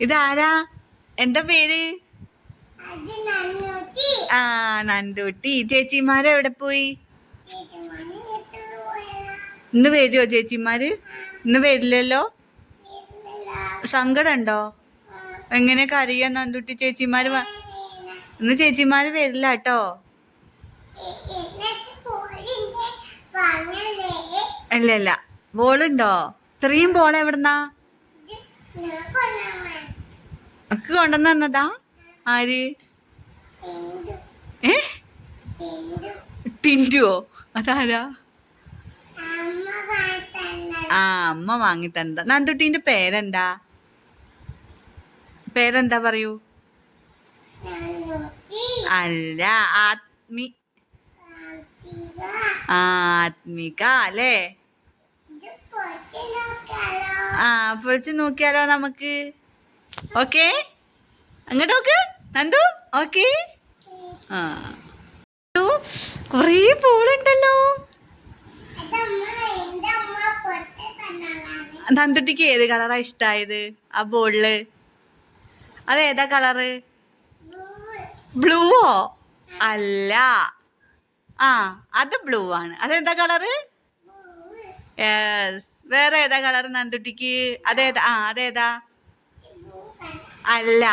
ഇതാരാ? എന്താ പേര്? ആ നന്ദൂട്ടി. ചേച്ചിമാരെവിടെ പോയി? ചേച്ചിമാനെ എത്ര ഇന്ന് വരുമോ ചേച്ചിമാര്? ഇന്ന് വരില്ലല്ലോ? സങ്കടമുണ്ടോ? സങ്കടം ഉണ്ടോ എങ്ങനെ കരയാ നന്ദുട്ടി ചേച്ചിമാര് ഇന്ന് ചേച്ചിമാര് വരില്ല കേട്ടോ. അല്ല അല്ല ബോളുണ്ടോ? ഇത്രയും ബോൾ എവിടുന്നാ ഞാൻ കൊണ്ടുവന്ന് തന്നതാ? ആര്? ഏ? ടിന്റുവോ അതാരാ? ആ അമ്മ വാങ്ങി തന്നതാ നന്ദുട്ടീന്റെ പേരെന്താ? പേരെന്താ പറയൂ? അല്ല ആത്മി. ആത്മിക. അല്ലേ? ആ പൊളിച്ച് നോക്കിയാലോ നമുക്ക്? ഓക്കെ? അങ്ങോട്ട് നോക്ക്. നന്ദു ഓക്കെ? ആ. കൊറേ പൂളുണ്ടല്ലോ. നന്ദുട്ടിക്ക് ഏത് കളറാ ഇഷ്ടായത്? ആ ബോളിൽ അത് ഏതാ കളറ്? ബ്ലൂവോ? അല്ല. ആ അത് ബ്ലൂ ആണ്. അതെന്താ കളറ്? യെസ്. വേറെ ഏതാ കളർ നന്ദുട്ടിക്ക്? അതേതാ? ആ അതേതാ? അല്ല.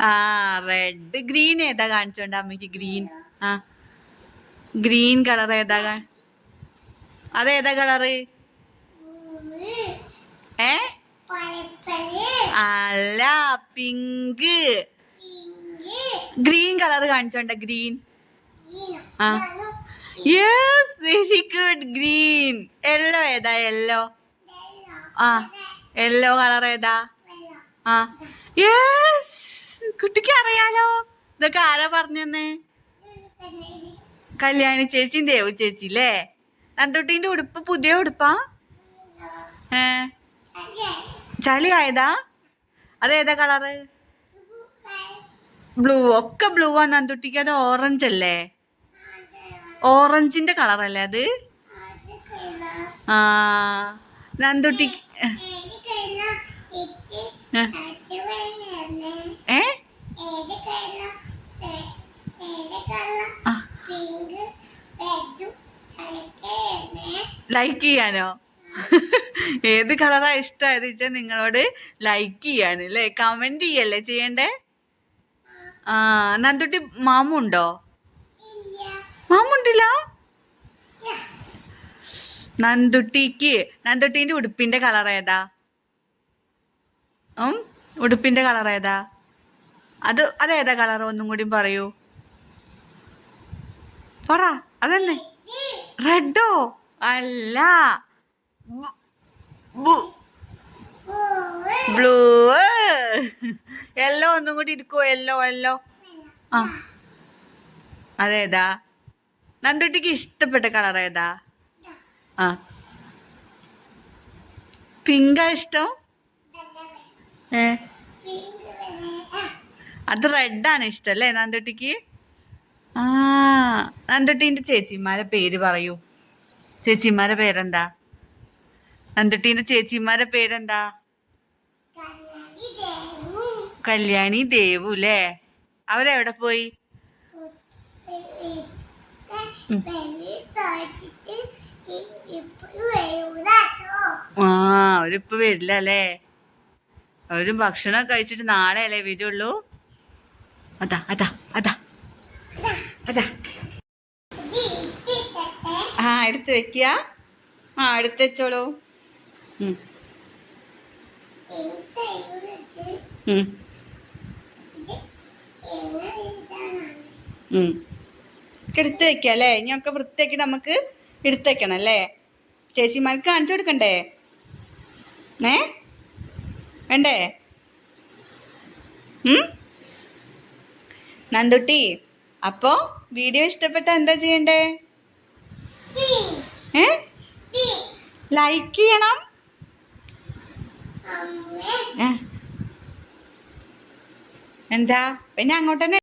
ആ റെഡ് ഗ്രീൻ ഏതാ കാണിച്ചോണ്ട് അമ്മയ്ക്ക് ഗ്രീൻ ആ. ഗ്രീൻ കളർ ഏതാ അതേതാ കളറ് ഏ? അല്ല പിങ്ക് ഗ്രീൻ കളർ കാണിച്ചോണ്ട ഗ്രീൻ ആ. Yes very good green yellow ഏതാ യെല്ലോ ആ. യെല്ലോ കളർ ഏതാ ആ. യെസ് കുട്ടിക്ക് അറിയാലോ. ഇതൊക്കെ ആരാ പറഞ്ഞെന്നേ? കല്യാണി ചേച്ചി ദേവു ചേച്ചി അല്ലേ നന്ദുട്ടീന്റെ ഉടുപ്പ് പുതിയ ഉടുപ്പാ? ഏ. ചളി ആയതാ? അതേതാ കളറ്? ബ്ലൂ ഒക്കെ ബ്ലൂ ആ നന്ദുട്ടിക്ക്. അത് ഓറഞ്ച് അല്ലേ? ഓറഞ്ചിന്റെ കളറല്ലേ അത്? ആ. നന്ദുട്ടി ഏ? ലൈക്ക് ചെയ്യാനോ? ഏത് കളറാ ഇഷ്ടമായത് വെച്ചാൽ നിങ്ങളോട്? ലൈക്ക് ചെയ്യാൻ അല്ലേ? കമന്റ് ചെയ്യല്ലേ ചെയ്യണ്ടേ? ആ നന്ദുട്ടി മാമുണ്ടോ മാമുണ്ടില്ല നന്ദുട്ടിക്ക് നന്ദുട്ടീന്റെ ഉടുപ്പിന്റെ കളർ ഏതാ? ഉടുപ്പിന്റെ കളർ ഏതാ? അത് അതേതാ കളർ ഒന്നും കൂടി പറയൂ. പറ അതല്ലേ റെഡോ അല്ല. ബ്ലൂ. യെല്ലോ ഒന്നും കൂടി ഇരിക്കോ യെല്ലോ യെല്ലോ ആ. അതേതാ? നന്ദുട്ടിക്ക് ഇഷ്ടപ്പെട്ട കളർ ഏതാ? ആ. പിങ്കാ ഇഷ്ടം? അത് റെഡാണ് ഇഷ്ടം അല്ലേ നന്ദുട്ടിക്ക്? ആ നന്ദുട്ടീന്റെ ചേച്ചിമാരെ പേര് പറയൂ. ചേച്ചിമാരെ പേരെന്താ? നന്ദുട്ടീന്റെ ചേച്ചിമാരെ പേരെന്താ? കല്യാണി ദേവു അല്ലേ അവരെവിടെ പോയി? ആ അവരിപ്പോ വരില്ല അല്ലേ അവർ ഭക്ഷണം കഴിച്ചിട്ട് നാളെ അല്ലേ വരുള്ളൂ? അതാ അതാ അതാ. അതാ. ആ എടുത്ത് വെക്കുക ആ എടുത്ത് വെച്ചോളൂ. എടുത്ത് വെക്കുക അല്ലേ? ഇനിയൊക്കെ വൃത്തിയാക്കി നമുക്ക് എടുത്തേക്കണം അല്ലേ? ചേച്ചിമാർക്ക് കാണിച്ചു കൊടുക്കണ്ടേ? ഏ? വേണ്ടേ? നന്ദുട്ടി അപ്പോ വീഡിയോ ഇഷ്ടപ്പെട്ട എന്താ ചെയ്യണ്ടേ? ഏ? ലൈക്ക് ചെയ്യണം എന്താ? പിന്നെ അങ്ങോട്ട് തന്നെ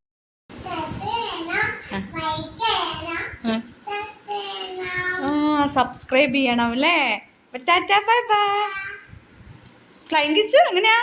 സബ്സ്ക്രൈബ് ചെയ്യണം അല്ലേ? Tata bye bye. Flying kiss എങ്ങനെയാ?